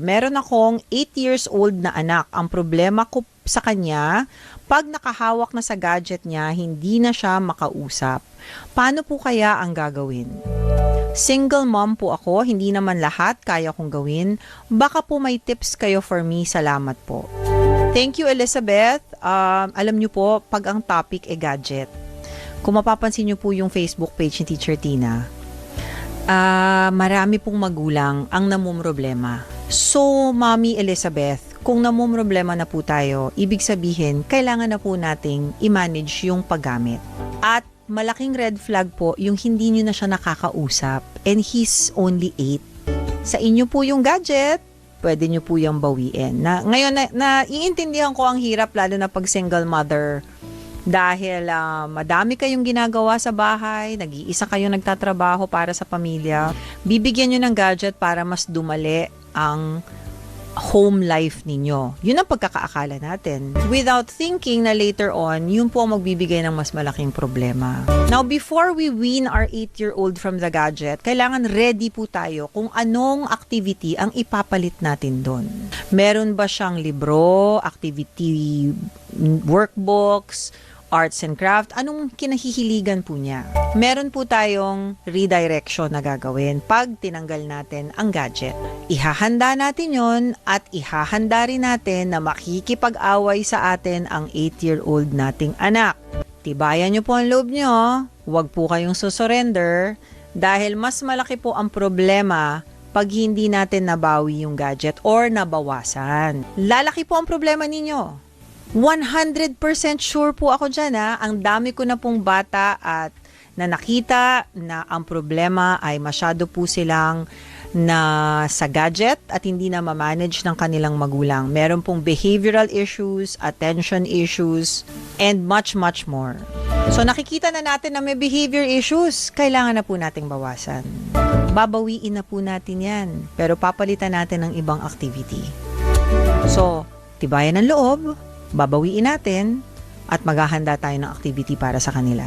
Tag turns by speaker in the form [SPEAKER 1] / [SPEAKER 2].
[SPEAKER 1] Meron akong 8 years old na anak. Ang problema ko sa kanya, pag nakahawak na sa gadget niya, hindi na siya makausap. Paano po kaya ang gagawin? Single mom po ako, hindi naman lahat kaya kong gawin. Baka po may tips kayo for me, salamat po. Thank you Elizabeth. Um, alam niyo po, pag ang topic e gadget, kung mapapansin niyo po yung Facebook page ni Teacher Tina, ah marami pong magulang ang namumroblema. So, Mami Elizabeth, kung namumroblema na po tayo, ibig sabihin, kailangan na po nating i-manage yung paggamit. At malaking red flag po yung hindi nyo na siya nakakausap and he's only 8. Sa inyo po yung gadget, pwede nyo po yung bawiin. Na, ngayon, na, naiintindihan ko ang hirap lalo na pag single mother dahil ah, madami kayong ginagawa sa bahay, nag-iisa kayong nagtatrabaho para sa pamilya, bibigyan nyo ng gadget para mas dumali ang home life ninyo. Yun ang pagkakaakala natin. Without thinking na later on, yun po ang magbibigay ng mas malaking problema. Now, before we wean our 8-year-old from the gadget, kailangan ready po tayo kung anong activity ang ipapalit natin doon. Meron ba siyang libro, activity workbooks, arts and craft, anong kinahihiligan po niya. Meron po tayong redirection na gagawin pag tinanggal natin ang gadget. Ihahanda natin yon at ihahanda rin natin na makikipag-away sa atin ang 8-year-old nating anak. Tibayan niyo po ang loob niyo, huwag po kayong susurrender dahil mas malaki po ang problema pag hindi natin nabawi yung gadget or nabawasan. Lalaki po ang problema ninyo. 100% sure po ako dyan ha. Ang dami ko na pong bata at na nakita na ang problema ay masyado po silang na sa gadget at hindi na ma-manage ng kanilang magulang. Meron pong behavioral issues, attention issues, and much, much more. So nakikita na natin na may behavior issues, kailangan na po nating bawasan. Babawiin na po natin yan, pero papalitan natin ng ibang activity. So, tibayan ng loob, babawiin natin, at maghahanda tayo ng activity para sa kanila.